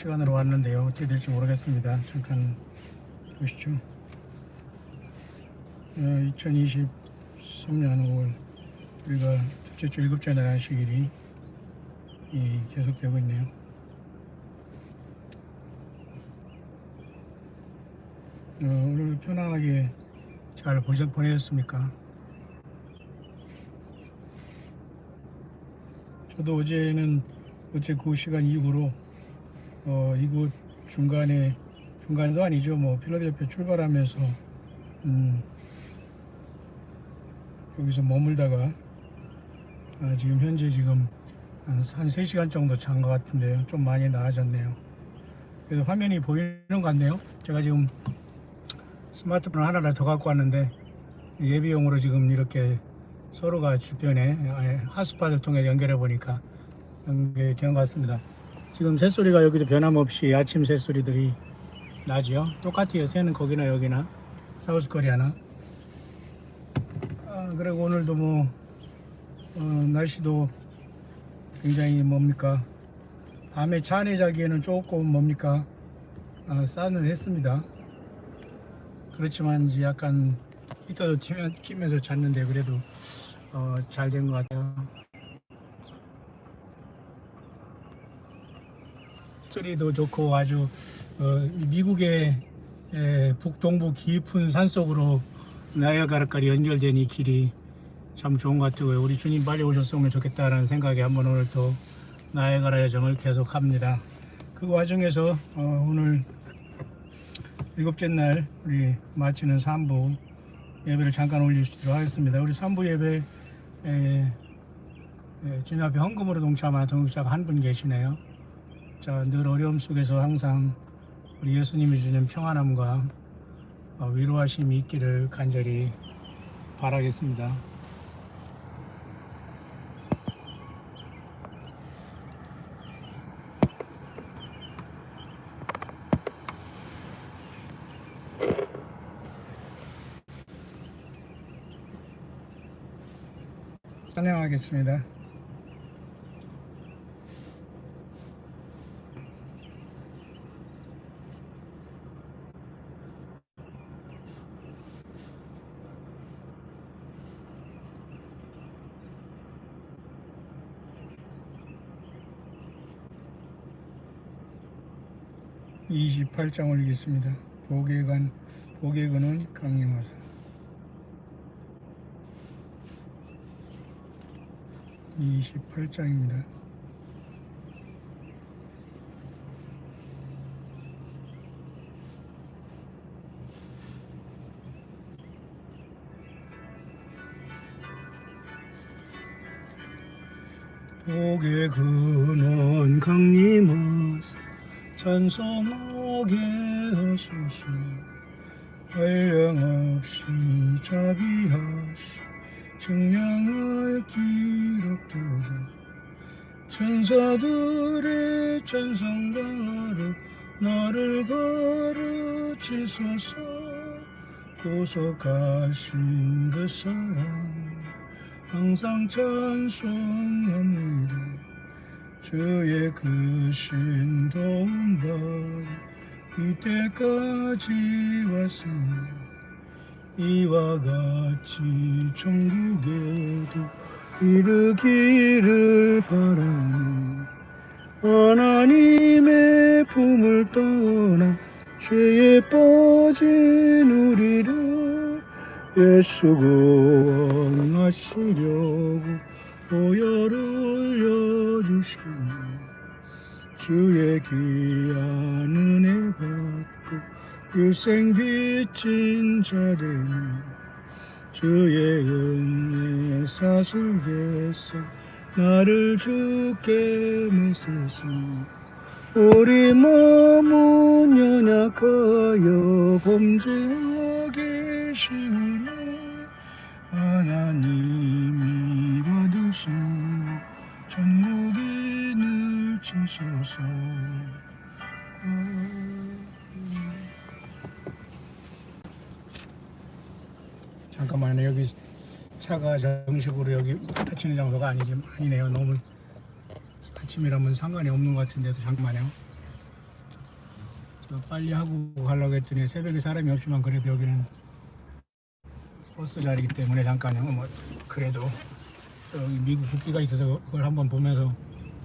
시간으로 왔는데요. 어떻게 될지 모르겠습니다. 잠깐 보시죠. 어, 2023년 5월 우리가 둘째 주 일곱째 날 안식일이 이 계속되고 있네요. 어, 오늘 편안하게 잘 보내셨습니까? 저도 어제는 어제 그 시간 이후로 어, 이곳 중간에 중간도 아니죠. 뭐 필라델피아 출발하면서 음, 여기서 머물다가 아, 지금 현재 지금 한, 한 3시간 정도 잔 것 같은데요. 좀 많이 나아졌네요. 그래서 화면이 보이는 것 같네요. 제가 지금 스마트폰 하나를 더 갖고 왔는데 예비용으로 지금 이렇게 서로가 주변에 핫스팟을 통해 연결해 보니까 연결된 것 같습니다. 지금 새소리가 여기도 변함없이 아침 새소리들이 나죠. 똑같아요. 새는 거기나 여기나 사우스 코리아나. 아, 그리고 오늘도 뭐 어, 날씨도 굉장히 뭡니까 밤에 차 안에 자기에는 조금 뭡니까 아, 싸늘했습니다. 그렇지만 이제 약간 히터도 키면, 키면서 잤는데 그래도 어, 잘 된 것 같아요. 소리도 좋고 아주 어, 미국의 에, 북동부 깊은 산속으로 나야가라까지 연결된 이 길이 참 좋은 것 같고요. 우리 주님 빨리 오셨으면 좋겠다라는 생각에 한번 오늘 또 나야가라 여정을 계속합니다. 그 과정에서 어, 오늘 일곱째 날 우리 마치는 3부 예배를 잠깐 올리도록 하겠습니다. 우리 3부 예배 에, 에, 주님 앞에 헌금으로 동참하는 동역자가 한 분 계시네요. 자, 늘 어려움 속에서 항상 우리 예수님이 주는 평안함과 어, 위로하심이 있기를 간절히 바라겠습니다. 찬양하겠습니다. 이십팔 장 올리겠습니다. 복의관 복의근은 강림하사. 이십팔 장입니다. 복의 근원 강림하사 찬송하게 하소서. 한량 없이 자비하시. 증량할 기록도다. 천사들의 찬송가로 나를 가르치소서. 구속하신 그 사랑 항상 찬송합니다 주의 그 신도움 받아 이때까지 왔으니 이와 같이 천국에도 이르기를 바라니 하나님의 품을 떠나 죄에 빠진 우리를 예수 구원하시려고 보혈을 흘려주시니 주의 귀한 은혜 받고 일생 빚진 자 되니 주의 은혜 사슬에서 나를 주께 메소서. 우리 몸은 연약하여 범죄하기 쉬우니 하나님 천국이 늘 치소서. 잠깐만요. 여기 차가 정식으로 여기 다치는 장소가 아니지 아니네요. 너무 아침이라면 상관이 없는 것 같은데도 잠깐만요. 그 빨리 하고 가려고 했더니 새벽에 사람이 없지만 그래도 여기는 버스 자리이기 때문에 잠깐요. 뭐 그래도 미국 국기가 있어서 그걸 한번 보면서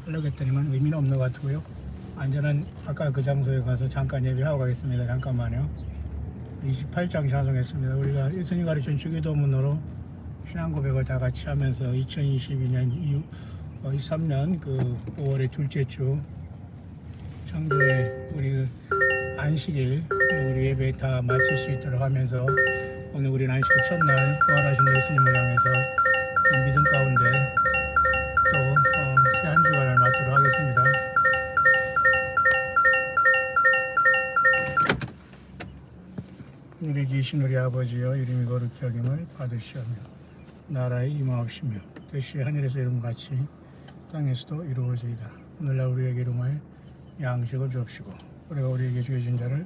하려고 했더니만 의미는 없는 것 같고요. 안전한 아까 그 장소에 가서 잠깐 예배하고 가겠습니다. 잠깐만요. 28장 찬송했습니다. 우리가 예수님 가르친 주기도문으로 신앙 고백을 다 같이 하면서 2022년 23년 그 5월의 둘째 주 창조의 우리 그 안식일 우리 예배 다 마칠 수 있도록 하면서 오늘 우리 안식 첫날 부활하신 예수님을 향해서 믿음 가운데 또새한 주간을 맞도록 하겠습니다. 하늘에 계신 우리 아버지여 이름이 거룩히 여김을 받으시오며 나라의 임하옵시며 뜻이 하늘에서 이룬 같이 땅에서도 이루어지이다 오늘날 우리에게 이름을 양식을 줍시고 우리가 우리에게 죄진 자를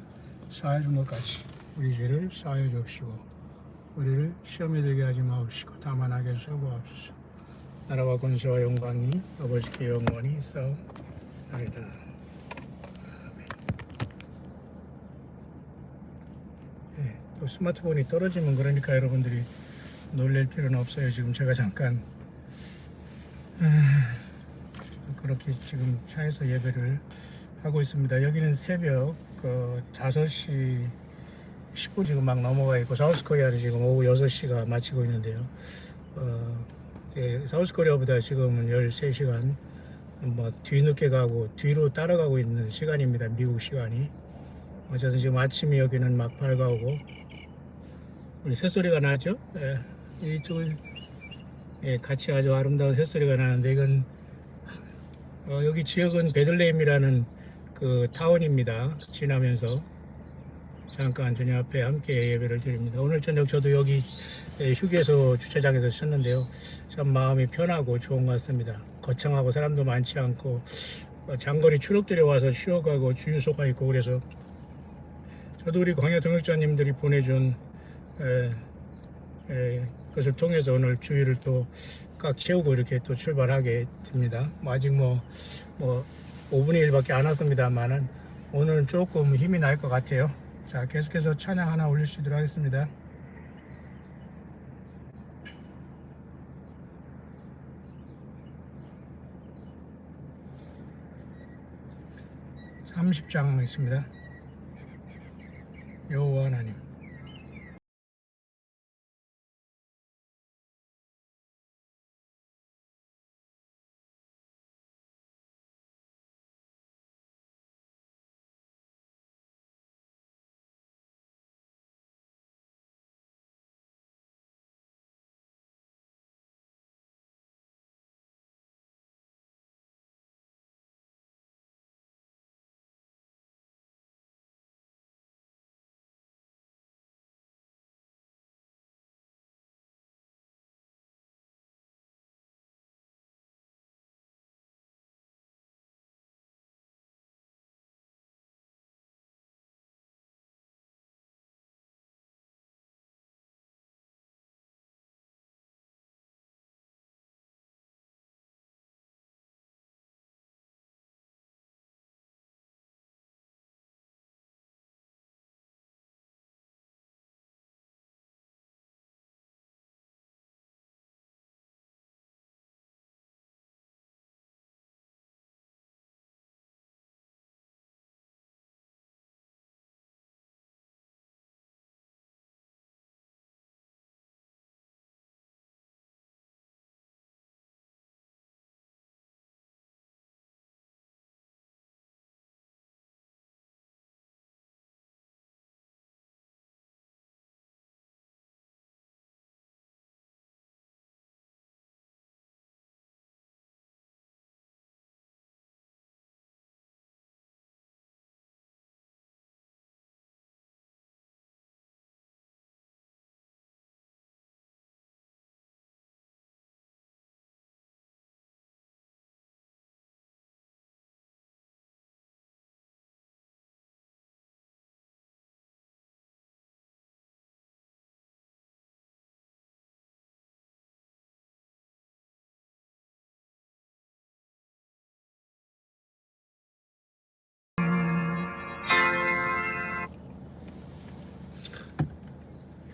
사하여 준것 같이 우리 죄를 사하여 줍시고 우리를 시험에 들게 하지 마옵시고 다만 악에서 구하옵소서 나라와 권세와 영광이 아버지께 영원히 있사옵나이다 예, 또 스마트폰이 떨어지면 그러니까 여러분들이 놀랄 필요는 없어요. 지금 제가 잠깐 아, 그렇게 지금 차에서 예배를 하고 있습니다. 여기는 새벽 그 5시 10분 지금 막 넘어가 있고 사우스 코리아는 지금 오후 6시가 마치고 있는데요. 어, 예, 사우스 코리아보다 지금은 13시간 뭐 뒤늦게 가고 뒤로 따라가고 있는 시간입니다. 미국 시간이. 어쨌든 지금 아침이 여기는 막 밝아오고 우리 새소리가 나죠? 예, 이쪽을 예, 같이 아주 아름다운 새소리가 나는데 이건 어, 여기 지역은 베들레헴이라는 그 타운입니다. 지나면서 잠깐 저녁 앞에 함께 예배를 드립니다. 오늘 저녁 저도 여기 예, 휴게소 주차장에서 쉬었는데요. 참 마음이 편하고 좋은 것 같습니다. 거창하고 사람도 많지 않고 어, 장거리 추록들이 와서 쉬어가고 주유소가 있고 그래서 저도 우리 광야 동역자님들이 보내준 에, 에, 것을 통해서 오늘 주의를 또 꽉 채우고 이렇게 또 출발하게 됩니다. 뭐 아직 뭐, 뭐 5분의 1밖에 안 왔습니다만은 오늘은 조금 힘이 날 것 같아요. 자, 계속해서 찬양 하나 올릴 수 있도록 하겠습니다. (30장) 있습니다 여호와 하나님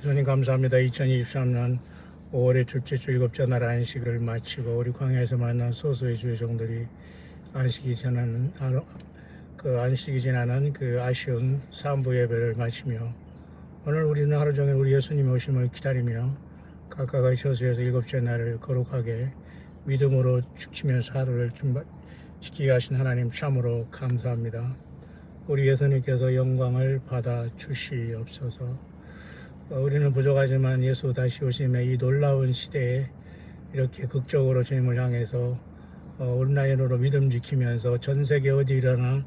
주님 감사합니다. 2023년 5월의 둘째 주 일곱째 날 안식을 마치고 우리 광야에서 만난 소수의 주의 종들이 안식이 지나는 아, 그 안식이 지나는 그 아쉬운 삼부 예배를 마치며 오늘 우리는 하루 종일 우리 예수님 오심을 기다리며 각각의 처소에서 일곱째 날을 거룩하게 믿음으로 축치면서 하루를 준비시키게 하신 하나님 참으로 감사합니다. 우리 예수님께서 영광을 받아 주시옵소서. 어, 우리는 부족하지만 예수 다시 오심의 이 놀라운 시대에 이렇게 극적으로 주님을 향해서 어, 온라인으로 믿음 지키면서 전 세계 어디 일어나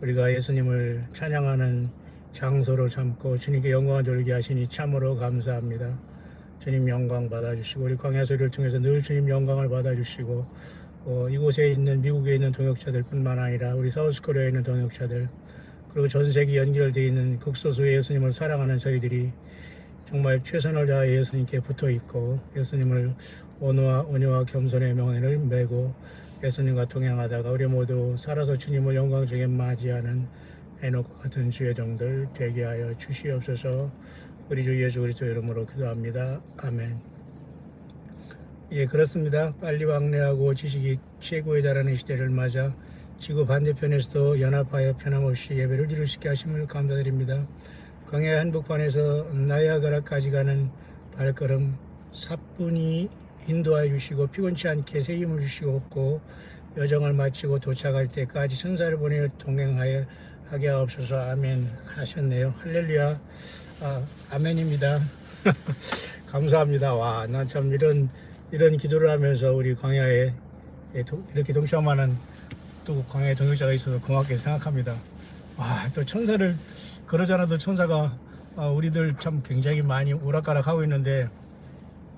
우리가 예수님을 찬양하는 장소를 삼고 주님께 영광을 돌리게 하시니 참으로 감사합니다. 주님 영광 받아주시고 우리 광야 소리를 통해서 늘 주님 영광을 받아주시고 어, 이곳에 있는 미국에 있는 동역자들 뿐만 아니라 우리 사우스코리아에 있는 동역자들 그리고 전 세계 연결되어 있는 극소수의 예수님을 사랑하는 저희들이 정말 최선을 다해 예수님께 붙어 있고 예수님을 온유와, 온유와 겸손의 명예를 메고 예수님과 동행하다가 우리 모두 살아서 주님을 영광 중에 맞이하는 에녹 같은 주의 종들 되게 하여 주시옵소서 우리 주 예수 그리스도 이름으로 기도합니다. 아멘. 예, 그렇습니다. 빨리 왕래하고 지식이 최고에 달하는 시대를 맞아 지구 반대편에서도 연합하여 편함없이 예배를 이루시게 하심을 감사드립니다. 광야 한복판에서 나야가라까지 가는 발걸음 사뿐히 인도하여 주시고 피곤치 않게 새 힘을 주시고 없고 여정을 마치고 도착할 때까지 천사를 보내어 동행하여 하게 하옵소서. 아멘 하셨네요. 할렐루야. 아, 아멘입니다. 감사합니다. 와 난 참 이런 이런 기도를 하면서 우리 광야에 이렇게 동참하는 또 광야의 동역자가 있어서 고맙게 생각합니다. 와 또 천사를 그러잖아도 천사가 아, 우리들 참 굉장히 많이 오락가락 하고 있는데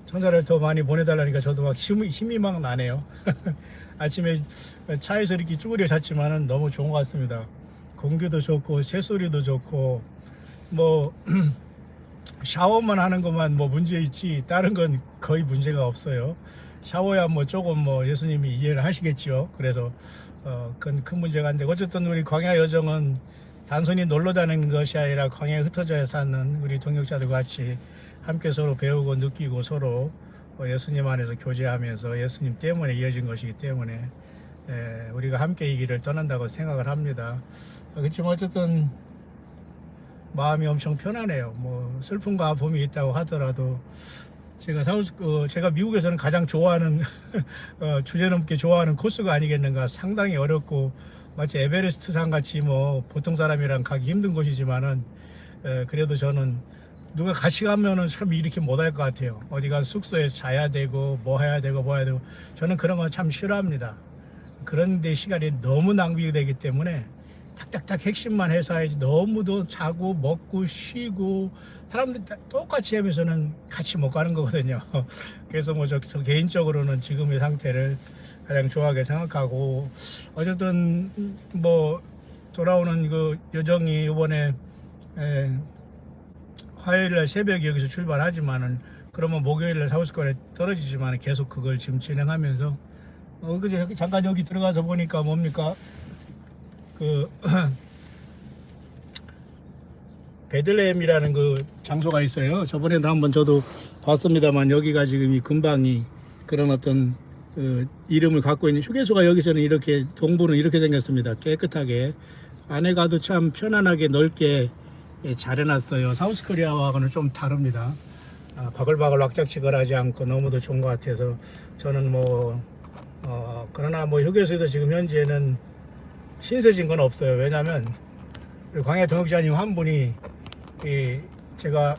천사를 더 많이 보내달라니까 저도 막 힘이, 힘이 막 나네요. 아침에 차에서 이렇게 쭈그려 잤지만은 너무 좋은 것 같습니다. 공기도 좋고 새소리도 좋고 뭐 샤워만 하는 것만 뭐 문제 있지 다른 건 거의 문제가 없어요. 샤워야 뭐 조금 뭐 예수님이 이해를 하시겠지요. 그래서 어 그건 큰 문제가 안 되고 어쨌든 우리 광야 여정은 단순히 놀러 다니는 것이 아니라 광야에 흩어져 사는 우리 동역자들과 같이 함께 서로 배우고 느끼고 서로 어, 예수님 안에서 교제하면서 예수님 때문에 이어진 것이기 때문에 에, 우리가 함께 이 길을 떠난다고 생각을 합니다. 어, 그렇지만 어쨌든 마음이 엄청 편하네요. 뭐 슬픔과 아픔이 있다고 하더라도 제가 사우스 어, 제가 미국에서는 가장 좋아하는 어, 주제넘게 좋아하는 코스가 아니겠는가 상당히 어렵고 마치 에베레스트 산 같이 뭐 보통 사람이랑 가기 힘든 곳이지만은 에, 그래도 저는 누가 같이 가면은 참 이렇게 못할 것 같아요. 어디 가 숙소에 자야 되고 뭐 해야 되고 뭐 해야 되고 저는 그런 거 참 싫어합니다. 그런데 시간이 너무 낭비되기 때문에 탁탁탁 핵심만 해서 해야지 너무도 자고 먹고 쉬고 사람들 다 똑같이 하면서는 같이 못 가는 거거든요. 그래서 뭐 저 개인적으로는 지금의 상태를 가장 좋아하게 생각하고 어쨌든 뭐 돌아오는 그 여정이 이번에 에, 화요일 날 새벽에 여기서 출발하지만은 그러면 목요일 날 사우스권에 떨어지지만 계속 그걸 지금 진행하면서 어 그제 잠깐 여기 들어가서 보니까 뭡니까 그 베들레헴이라는 그 장소가 있어요. 저번에도 한번 저도 봤습니다만 여기가 지금 이 근방이 그런 어떤 그 이름을 갖고 있는 휴게소가 여기서는 이렇게 동부는 이렇게 생겼습니다. 깨끗하게 안에 가도 참 편안하게 넓게 예, 잘 해놨어요. 사우스코리아와는 좀 다릅니다. 아, 바글바글 왁작지근하지 않고 너무도 좋은 것 같아서 저는 뭐 어, 그러나 뭐 휴게소에도 지금 현재는 신세진 건 없어요. 왜냐하면 광해 동역자님 한 분이 이 제가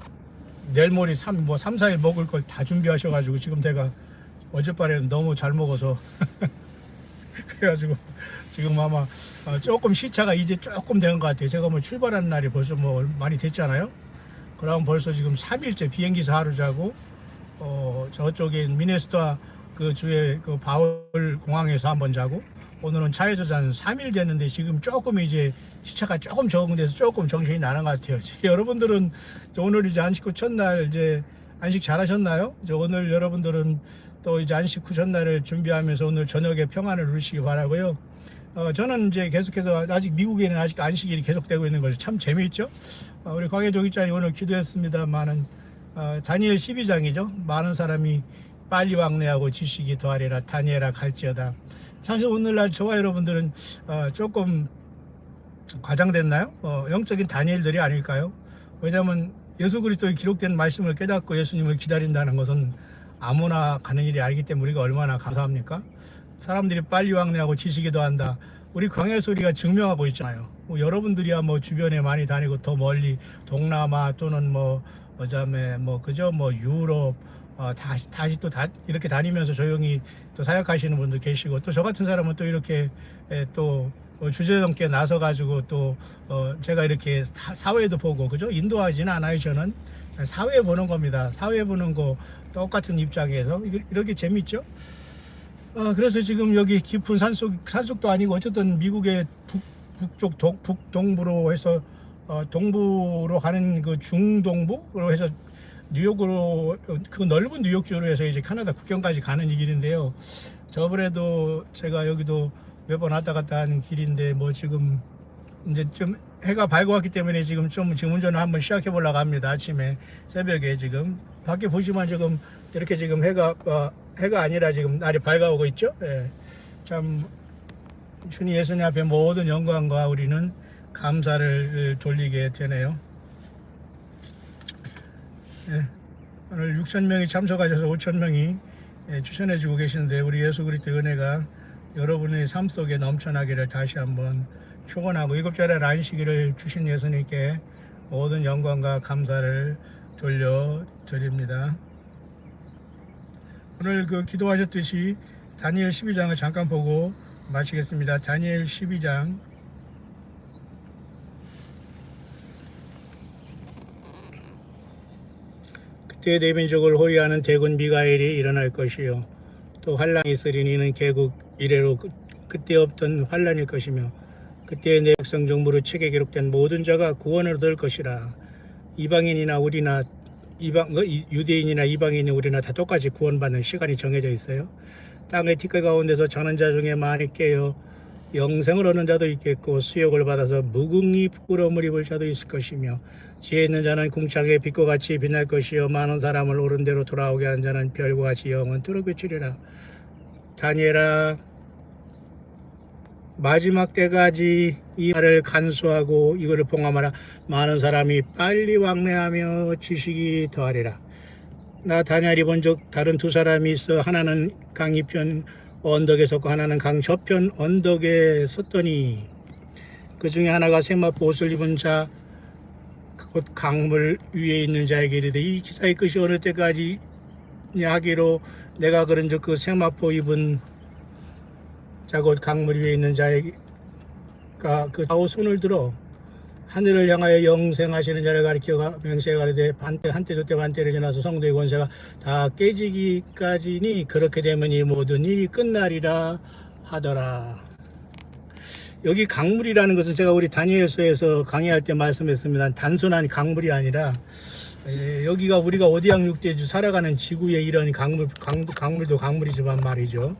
내일 모레 3, 뭐 3, 4일 먹을 걸 다 준비하셔가지고 지금 제가 어젯밤에는 너무 잘 먹어서 그래가지고 지금 아마 어, 조금 시차가 이제 조금 된 것 같아요. 제가 뭐 출발한 날이 벌써 뭐 많이 됐잖아요. 그럼 벌써 지금 3일째 비행기에서 하루 자고 어 저쪽에 미네소타 그 주에 그 바울 공항에서 한번 자고 오늘은 차에서 잔 3일 됐는데 지금 조금 이제 시차가 조금 적응돼서 조금 정신이 나는 것 같아요. 여러분들은 저 오늘 이제 안식 후 첫날 이제 안식 잘 하셨나요? 저 오늘 여러분들은 또 이제 안식 후 첫날을 준비하면서 오늘 저녁에 평안을 누리시기 바라고요. 어, 저는 이제 계속해서 아직 미국에는 아직 안식일이 계속되고 있는 것이 참 재미있죠. 어, 우리 광해종 입장이 오늘 기도했습니다만은 어, 다니엘 12장이죠. 많은 사람이 빨리 왕래하고 지식이 더하리라 다니엘아 갈지어다. 사실 오늘날 저와 여러분들은 어, 조금 과장됐나요? 어, 영적인 다니엘들이 아닐까요? 왜냐하면 예수 그리스도의 기록된 말씀을 깨닫고 예수님을 기다린다는 것은 아무나 가는 일이 아니기 때문에 우리가 얼마나 감사합니까? 사람들이 빨리 왕래하고 지식이 더한다. 우리 광야 소리가 증명하고 있잖아요. 뭐 여러분들이야 뭐 주변에 많이 다니고 더 멀리 동남아 또는 뭐 그다음에 뭐 그죠 뭐 유럽 어, 다시 다시 또 다 이렇게 다니면서 조용히 또 사역하시는 분도 계시고 또 저 같은 사람은 또 이렇게 에, 또 어, 주제넘게 나서 가지고 또 어, 제가 이렇게 사- 사회도 보고 그죠? 인도하지는 않아요 저는. 사회 보는 겁니다. 사회 보는 거 똑같은 입장에서 이렇게 재밌죠? 어, 그래서 지금 여기 깊은 산속 산속도 아니고 어쨌든 미국의 북, 북쪽 동, 북동부로 해서 어, 동부로 가는 그 중동부로 해서 뉴욕으로 어, 그 넓은 뉴욕주로 해서 이제 캐나다 국경까지 가는 이 길인데요. 저번에도 제가 여기도 몇 번 왔다 갔다 하는 길인데 뭐 지금 이제 좀 해가 밝아왔기 때문에 지금 좀 지금 운전을 한번 시작해 보려고 합니다. 아침에 새벽에 지금 밖에 보시면 지금 이렇게 지금 해가 어, 해가 아니라 지금 날이 밝아오고 있죠. 예. 참 주님 예수님 앞에 모든 영광과 우리는 감사를 돌리게 되네요. 예. 오늘 6천 명이 참석하셔서 5천 명이 예, 추천해주고 계시는데 우리 예수 그리스도 은혜가 여러분의 삶 속에 넘쳐나기를 다시 한번 축원하고 일곱 절의 안식일을 주신 예수님께 모든 영광과 감사를 돌려 드립니다. 오늘 그 기도하셨듯이 다니엘 12장을 잠깐 보고 마치겠습니다. 다니엘 12장 그때 내 민족을 호위하는 대군 미가엘이 일어날 것이요 또 환란이 있으리니 이는 개국 이래로 그, 그때 없던 환란일 것이며 그때 내 백성 중 무릇 책에 기록된 모든 자가 구원을 얻을 것이라. 이방인이나 우리나 이방 어, 이- 유대인이나 이방인이 우리나 다 똑같이 구원받는 시간이 정해져 있어요. 땅의 티끌 가운데서 자는 자 중에 많이 깨어 영생을 얻는 자도 있겠고 수욕을 받아서 무궁히 부끄러움을 입을 자도 있을 것이며 지혜 있는 자는 궁창의 빛과 같이 빛날 것이요. 많은 사람을 옳은 대로 돌아오게 한 자는 별과 같이 영원토록 비추리라 다니엘아 마지막 때까지 이 말을 간수하고 이거를 봉함하라. 많은 사람이 빨리 왕래하며 지식이 더하리라. 나 다니엘이 본적 다른 두 사람이 있어 하나는 강이편 언덕에 섰고 하나는 강 저편 언덕에 섰더니 그 중에 하나가 세마포 옷을 입은 자 곧 강물 위에 있는 자에게 이르되 이 기사의 끝이 어느 때까지 하기로 내가 그런 적그 세마포 입은 자곧 강물 위에 있는 자가 그 좌우 손을 들어 하늘을 향하여 영생하시는 자를 가리켜 명세에 가르되 반때 한때 저때 반때를 지나서 성도의 권세가 다 깨지기까지니 그렇게 되면 이 모든 일이 끝나리라 하더라. 여기 강물이라는 것은 제가 우리 다니엘서에서 강의할 때 말씀했습니다. 단순한 강물이 아니라 에, 여기가 우리가 오디양 육대주 살아가는 지구에 이런 강물 강, 강물도 강물이지만 말이죠.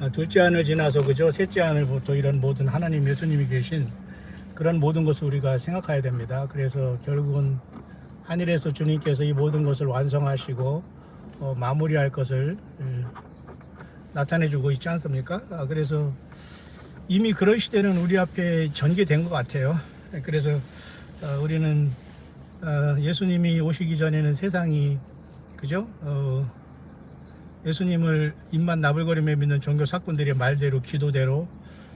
아, 둘째 안을 지나서 그죠 셋째 안을부터 이런 모든 하나님 예수님이 계신 그런 모든 것을 우리가 생각해야 됩니다. 그래서 결국은 하늘에서 주님께서 이 모든 것을 완성하시고 어, 마무리할 것을 음, 나타내주고 있지 않습니까? 아, 그래서 이미 그런 시대는 우리 앞에 전개된 것 같아요. 그래서 어, 우리는 어, 예수님이 오시기 전에는 세상이 그죠? 어, 예수님을 입만 나불거리며 믿는 종교 사건들의 말대로 기도대로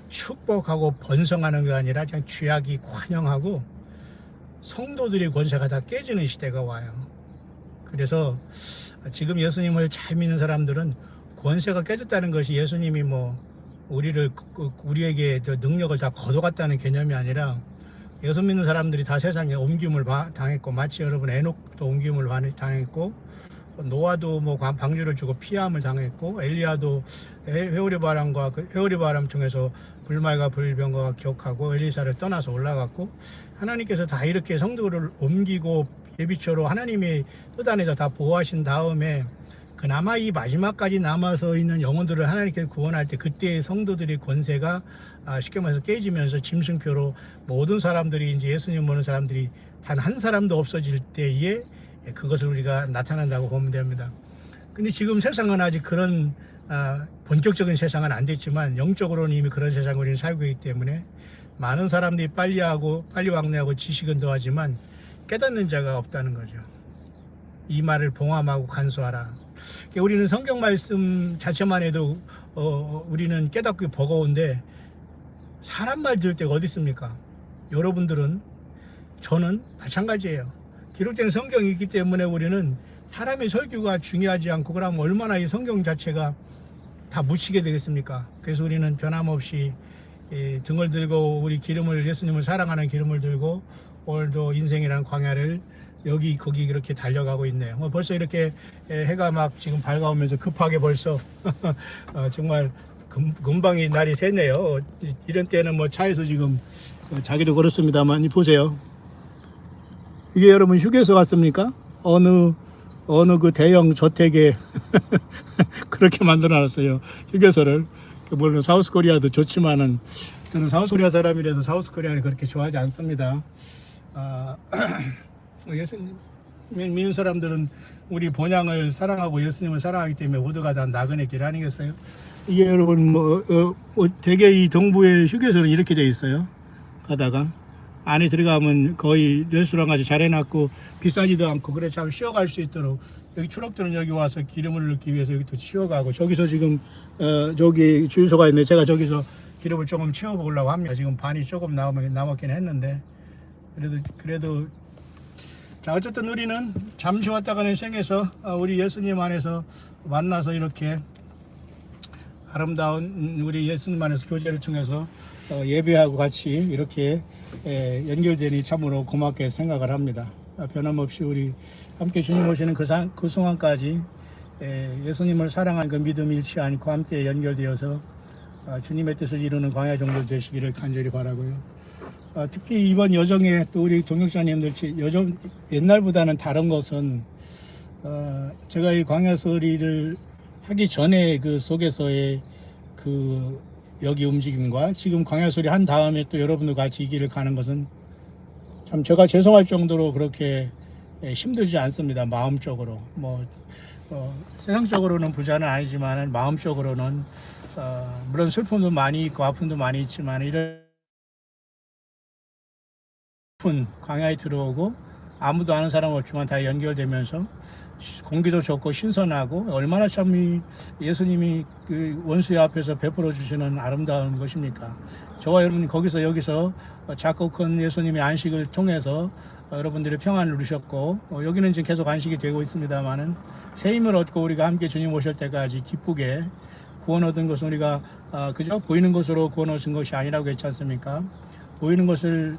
축복하고 번성하는 게 아니라 그냥 죄악이 관영하고 성도들의 권세가 다 깨지는 시대가 와요. 그래서 지금 예수님을 잘 믿는 사람들은 권세가 깨졌다는 것이 예수님이 뭐 우리를 그- 우리에게 저 능력을 다 거둬갔다는 개념이 아니라 예수 믿는 사람들이 다 세상에 옮김을 바- 당했고 마치 여러분 에녹도 옮김을 바- 당했고 노아도 뭐 관- 방주를 주고 피함을 당했고 엘리야도 회- 회오리 바람과 그 회오리 바람 중에서 불말과 불병과 기억하고 엘리사를 떠나서 올라갔고 하나님께서 다 이렇게 성도를 옮기고 예비처로 하나님의 뜻 안에서 다 보호하신 다음에 그나마 이 마지막까지 남아서 있는 영혼들을 하나님께 구원할 때 그때의 성도들의 권세가 아, 쉽게 말해서 깨지면서 짐승표로 모든 사람들이 이제 예수님 보는 사람들이 단 한 사람도 없어질 때에 그것을 우리가 나타난다고 보면 됩니다. 근데 지금 세상은 아직 그런 아, 본격적인 세상은 안 됐지만 영적으로는 이미 그런 세상을 우리는 살고 있기 때문에 많은 사람들이 빨리 하고 빨리 왕래하고 지식은 더하지만 깨닫는 자가 없다는 거죠. 이 말을 봉함하고 간수하라. 우리는 성경 말씀 자체만 해도 어, 우리는 깨닫기 버거운데 사람 말 들을 때가 어디 있습니까? 여러분들은 저는 마찬가지예요. 기록된 성경이 있기 때문에 우리는 사람의 설교가 중요하지 않고 그러면 얼마나 이 성경 자체가 다 묻히게 되겠습니까? 그래서 우리는 변함없이 예, 등을 들고 우리 기름을 예수님을 사랑하는 기름을 들고 오늘도 인생이라는 광야를 여기 거기 이렇게 달려가고 있네요. 뭐 벌써 이렇게 예, 해가 막 지금 밝아오면서 급하게 벌써 어, 정말 금, 금방이 날이 새네요. 어, 이- 이런 때는 뭐 차에서 지금 어, 자기도 그렇습니다만 이 보세요. 이게 여러분 휴게소 같습니까? 어느 어느 그 대형 저택에 그렇게 만들어놨어요 휴게소를 물론 사우스 코리아도 좋지만은 저는 사우스 코리아 사람이라도 사우스 코리아를 그렇게 좋아하지 않습니다. 아, 예수님 믿는 사람들은 우리 본향을 사랑하고 예수님을 사랑하기 때문에 모두가 다 나그네 길 아니겠어요? 이게 여러분 뭐 어, 어, 대개 이 동부의 휴게소는 이렇게 돼 있어요. 가다가 안에 들어가면 거의 레스토랑 같이 잘 해놨고 비싸지도 않고 그래 참 쉬어갈 수 있도록 여기 트럭들은 여기 와서 기름을 넣기 위해서 여기 또 쉬어가고 저기서 지금 어, 저기 주유소가 있는데 제가 저기서 기름을 조금 채워보려고 합니다. 지금 반이 조금 남았긴 했는데 그래도 그래도 자 어쨌든 우리는 잠시 왔다 가는 생에서 어, 우리 예수님 안에서 만나서 이렇게 아름다운 우리 예수님 안에서 교제를 통해서 어, 예배하고 같이 이렇게 에, 연결되니 참으로 고맙게 생각을 합니다. 아, 변함없이 우리 함께 주님 오시는 그, 상, 그 순간까지 에, 예수님을 사랑하는 그 믿음 잃지 않고 함께 연결되어서 아, 주님의 뜻을 이루는 광야 정도 되시기를 간절히 바라고요. 아, 특히 이번 여정에 또 우리 동역자님들 치- 여정 옛날보다는 다른 것은 어, 제가 이 광야 소리를 하기 전에 그 속에서의 그 여기 움직임과 지금 광야 소리 한 다음에 또 여러분들 같이 이 길을 가는 것은 참 제가 죄송할 정도로 그렇게 예, 힘들지 않습니다. 마음적으로 뭐 어, 세상적으로는 부자는 아니지만 마음적으로는 어, 물론 슬픔도 많이 있고 아픔도 많이 있지만 이런 푼 광야에 들어오고 아무도 아는 사람 없지만 다 연결되면서 시- 공기도 좋고 신선하고 얼마나 참이 예수님이 그 원수의 앞에서 베풀어 주시는 아름다운 것입니까? 저와 여러분 거기서 여기서 작고 큰 예수님의 안식을 통해서 어, 여러분들의 평안을 누리셨고 어, 여기는 지금 계속 안식이 되고 있습니다만은 새 힘을 얻고 우리가 함께 주님 오실 때까지 기쁘게 구원 얻은 것은 우리가 아, 그저 보이는 것으로 구원 얻은 것이 아니라고 했지 않습니까? 보이는 것을 에,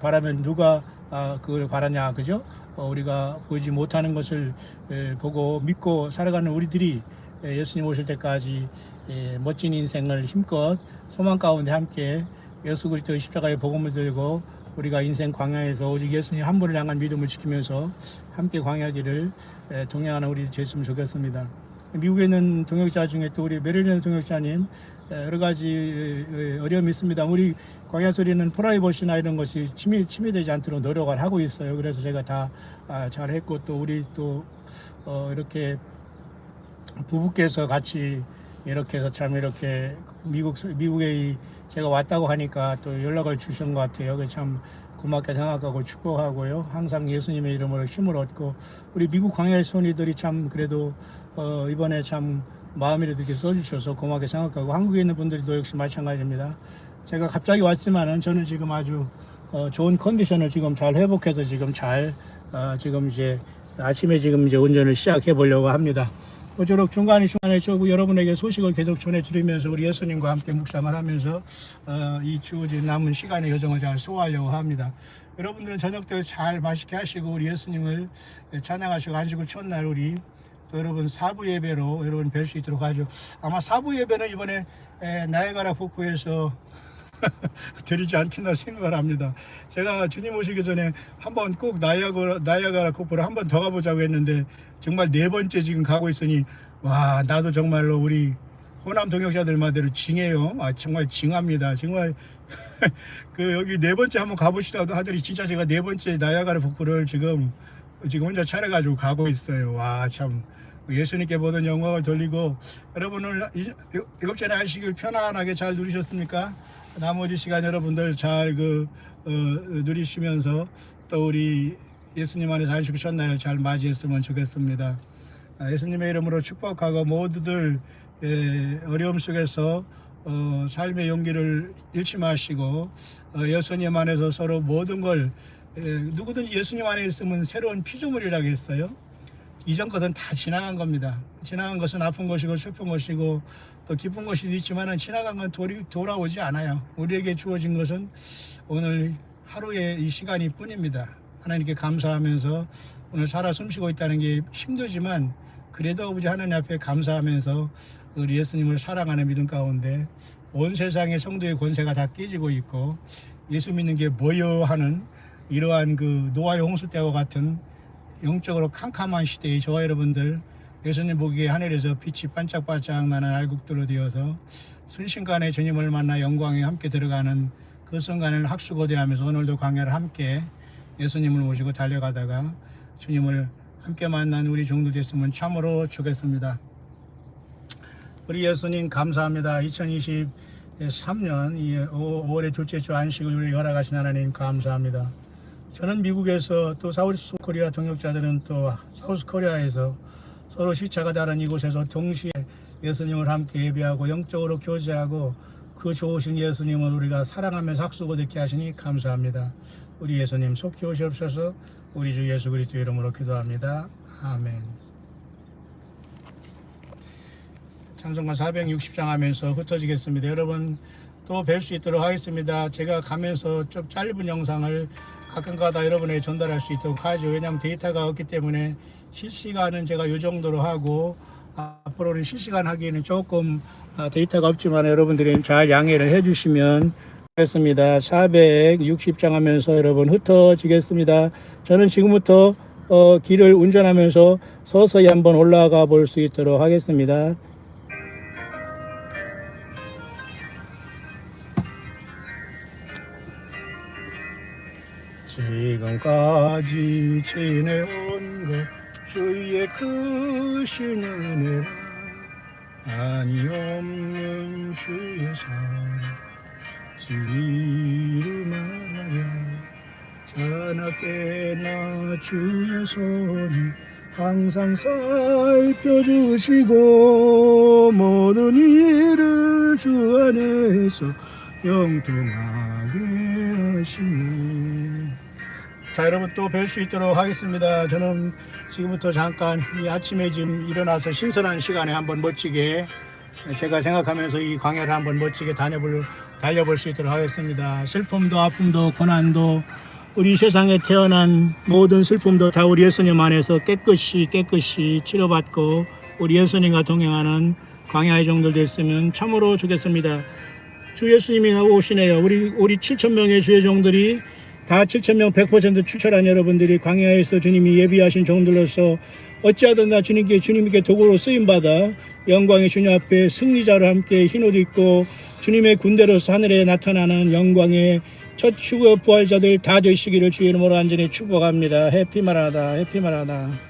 바라면 누가 아, 그걸 바라냐 그죠? 어, 우리가 보이지 못하는 것을 에, 보고 믿고 살아가는 우리들이 에, 예수님 오실 때까지 에, 멋진 인생을 힘껏 소망 가운데 함께 예수 그리스도의 십자가의 복음을 들고 우리가 인생 광야에서 오직 예수님 한 분을 향한 믿음을 지키면서 함께 광야길을 에, 동행하는 우리 됐으면 좋겠습니다. 미국에 있는 동역자 중에 또 우리 메릴랜드 동역자님 에, 여러 가지 에, 어려움이 있습니다. 우리 광야 소리는 프라이버시나 이런 것이 침해, 침해되지 않도록 노력을 하고 있어요. 그래서 제가 다 아, 잘했고 또 우리 또 어, 이렇게 부부께서 같이 이렇게 해서 참 이렇게 미국 미국에 이 제가 왔다고 하니까 또 연락을 주신 것 같아요. 그참 고맙게 생각하고 축복하고요. 항상 예수님의 이름으로 힘을 얻고 우리 미국 광야의 손이들이 참 그래도 어, 이번에 참 마음이라도 이렇게 써주셔서 고맙게 생각하고 한국에 있는 분들도 역시 마찬가지입니다. 제가 갑자기 왔지만은 저는 지금 아주 어, 좋은 컨디션을 지금 잘 회복해서 지금 잘 어, 지금 이제 아침에 지금 이제 운전을 시작해 보려고 합니다. 모쪼록 중간에 중간에 저 여러분에게 소식을 계속 전해드리면서 우리 예수님과 함께 묵상을 하면서 어, 이 주어진 남은 시간의 여정을 잘 소화하려고 합니다. 여러분들은 저녁 때 잘 맛있게 하시고 우리 예수님을 찬양하시고 안식을 첫날 우리 또 여러분 사부 예배로 여러분 뵐 수 있도록 하죠. 아마 사부 예배는 이번에 에, 나이가라 폭포에서 드리지 않겠나 생각을 합니다. 제가 주님 오시기 전에 한번 꼭 나이아가라, 나이아가라 폭포를 한번 더 가보자고 했는데 정말 네 번째 지금 가고 있으니 와 나도 정말로 우리 호남 동역자들마대로 징해요. 아 정말 징합니다. 정말 그 여기 네 번째 한번 가보시라도 하더니 진짜 제가 네 번째 나이아가라 폭포를 지금 지금 혼자 차려 가지고 가고 있어요. 와 참. 예수님께 모든 영광을 돌리고 여러분 오늘 이- 일곱 전에 하시길 편안하게 잘 누리셨습니까? 나머지 시간 여러분들 잘그 누리시면서 또 우리 예수님 안에서 잘 죽으셨나요? 잘 맞이했으면 좋겠습니다. 아, 예수님의 이름으로 축복하고 모두들 예, 어려움 속에서 어, 삶의 용기를 잃지 마시고 어, 예수님 안에서 서로 모든 걸 예, 누구든지 예수님 안에 있으면 새로운 피조물이라고 했어요. 이전 것은 다 지나간 겁니다. 지나간 것은 아픈 것이고 슬픈 것이고 또 기쁜 것이 있지만은 지나간 건 돌이, 돌아오지 않아요. 우리에게 주어진 것은 오늘 하루의 이 시간이 뿐입니다. 하나님께 감사하면서 오늘 살아 숨쉬고 있다는 게 힘들지만 그래도 아버지 하나님 앞에 감사하면서 우리 예수님을 사랑하는 믿음 가운데 온 세상의 성도의 권세가 다 깨지고 있고 예수 믿는 게 뭐여 하는 이러한 그 노아의 홍수 때와 같은 영적으로 캄캄한 시대에 저와 여러분들 예수님 보기에 하늘에서 빛이 반짝반짝 나는 알국들로 되어서 순식간에 주님을 만나 영광에 함께 들어가는 그 순간을 학수고대하면서 오늘도 광야를 함께 예수님을 모시고 달려가다가 주님을 함께 만난 우리 종들 됐으면 참으로 좋겠습니다. 우리 예수님 감사합니다. 2023년 5월의 둘째 주 안식을 우리 허락하신 하나님 감사합니다. 저는 미국에서 또 사우스 코리아 동역자들은 또 사우스 코리아에서 서로 시차가 다른 이곳에서 동시에 예수님을 함께 예배하고 영적으로 교제하고 그 좋으신 예수님을 우리가 사랑하면서 학수고 듣게 하시니 감사합니다. 우리 예수님 속히 오시옵소서 우리 주 예수 그리스도 이름으로 기도합니다. 아멘. 찬송가 460장 하면서 흩어지겠습니다. 여러분 또 뵐 수 있도록 하겠습니다. 제가 가면서 좀 짧은 영상을 가끔가다 여러분에게 전달할 수 있도록 하죠. 왜냐하면 데이터가 없기 때문에 실시간은 제가 이 정도로 하고 앞으로는 실시간 하기에는 조금 아, 데이터가 없지만 여러분들이 잘 양해를 해주시면 하겠습니다. 460장 하면서 여러분 흩어지겠습니다. 저는 지금부터 어, 길을 운전하면서 서서히 한번 올라가 볼 수 있도록 하겠습니다. 지금까지 지내온 것 주의 크신 은혜라 아니 없는 주의 사랑. 지를 말하여 자나깨 나 주의 손이 항상 살펴주시고 모든 일을 주 안에서 영통하게 하시네 자 여러분 또 뵐 수 있도록 하겠습니다. 저는 지금부터 잠깐 이 아침에 지금 일어나서 신선한 시간에 한번 멋지게 제가 생각하면서 이 광야를 한번 멋지게 다녀볼 달려볼 수 있도록 하겠습니다. 슬픔도 아픔도 고난도 우리 세상에 태어난 모든 슬픔도 다 우리 예수님 안에서 깨끗이 깨끗이 치료받고 우리 예수님과 동행하는 광야의 종들 됐으면 참으로 좋겠습니다. 주 예수님이 오시네요. 우리 우리 7천 명의 주의 종들이 다 7천 명 100% 추천한 여러분들이 광야에서 주님이 예비하신 종들로서 어찌하든 나 주님께 주님께 도구로 쓰임 받아 영광의 주님 앞에 승리자로 함께 흰옷 입고 주님의 군대로서 하늘에 나타나는 영광의 첫 추구 부활자들 다 되시기를 주의 이름으로 안전히 축복합니다. 해피 마라다 해피 마라다.